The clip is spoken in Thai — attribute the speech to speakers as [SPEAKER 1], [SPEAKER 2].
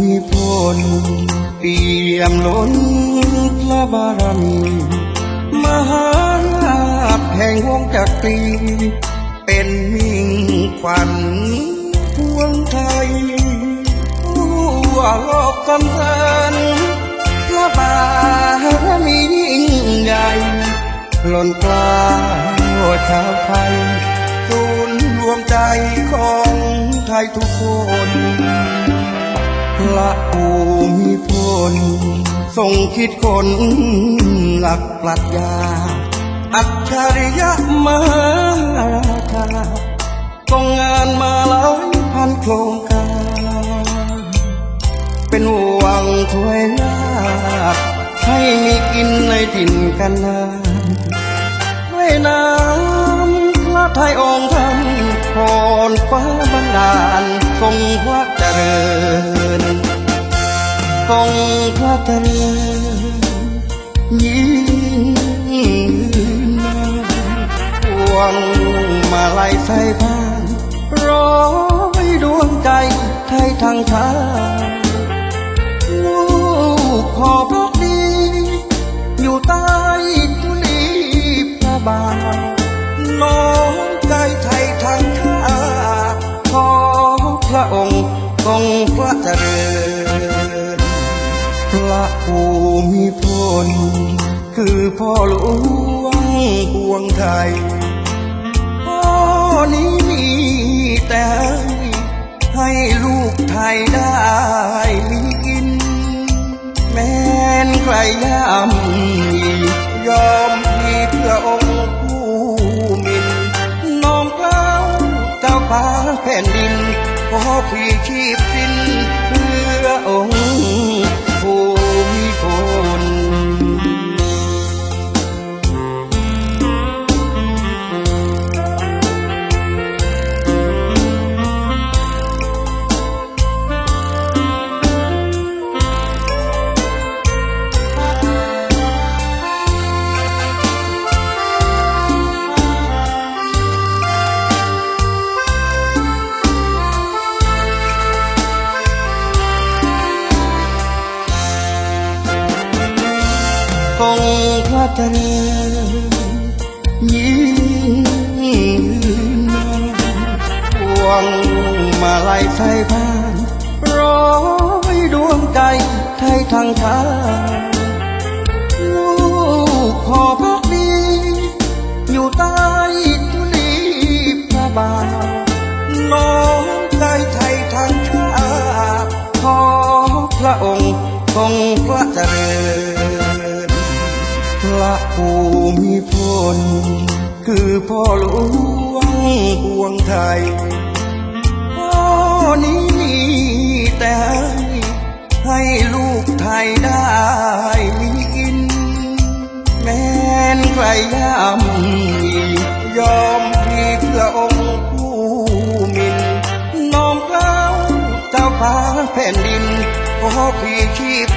[SPEAKER 1] มิพลเปี่ยมล้นพระบารมีมหาราชแห่งวงจักรีเป็นมิ่งขวัญพวงไทยผู้รอบกำเนินพระบารมียิ่งใหญ่ล้นกล้าชาวไทยศูนรวมใจของไทยทุกคน ระภูมิพลทรงคิดคนหลักปรัชญา อัจฉริยะมหาราชาทรงงานมาหลายพันโครงการ เป็นหวังถวยลาบให้มีกินในถิ่นกันนาด้วยน้ำพระไทยองค์ท่านพรฟ้าบันดาลทรงพระเจริญ ทรงพระเจริญยิ่งนานพวงมาลัยใส่พาร้อยดวงใจไทยทางทางลูกขอพระดี อยู่ใต้ทุลีพระบาทน้องใจไทยทั้ง พ่อหลวงพวงไทยพ่อนี้มีแต่ให้ลูกไทยได้มีกิน แม้นใครย่ำยอมพี่เพื่อองค์ผู้มินน้อมเกล้าเจ้าฟ้าแผ่นดินขอพี่ชีพ เจริญยิ่งนาพวงมาลัยใส่พานร้อยดวงใจไทยทางทางลูกขอพักดีอยู่ใต้ทุลีพระบาทน้องใจไทยทางชาติขอพระองค์ทรงพระเจริญ ระภูมิพล คือพ่อหลวงพวงไทยพ่อนี้มีแต่ให้ลูกไทยได้มีกิน แม้นใครย่ำยียอมพี่เพื่อองค์ผู้มินน้อมเกล้าเจ้าฟ้าแผ่นดินขอพี่ชีพ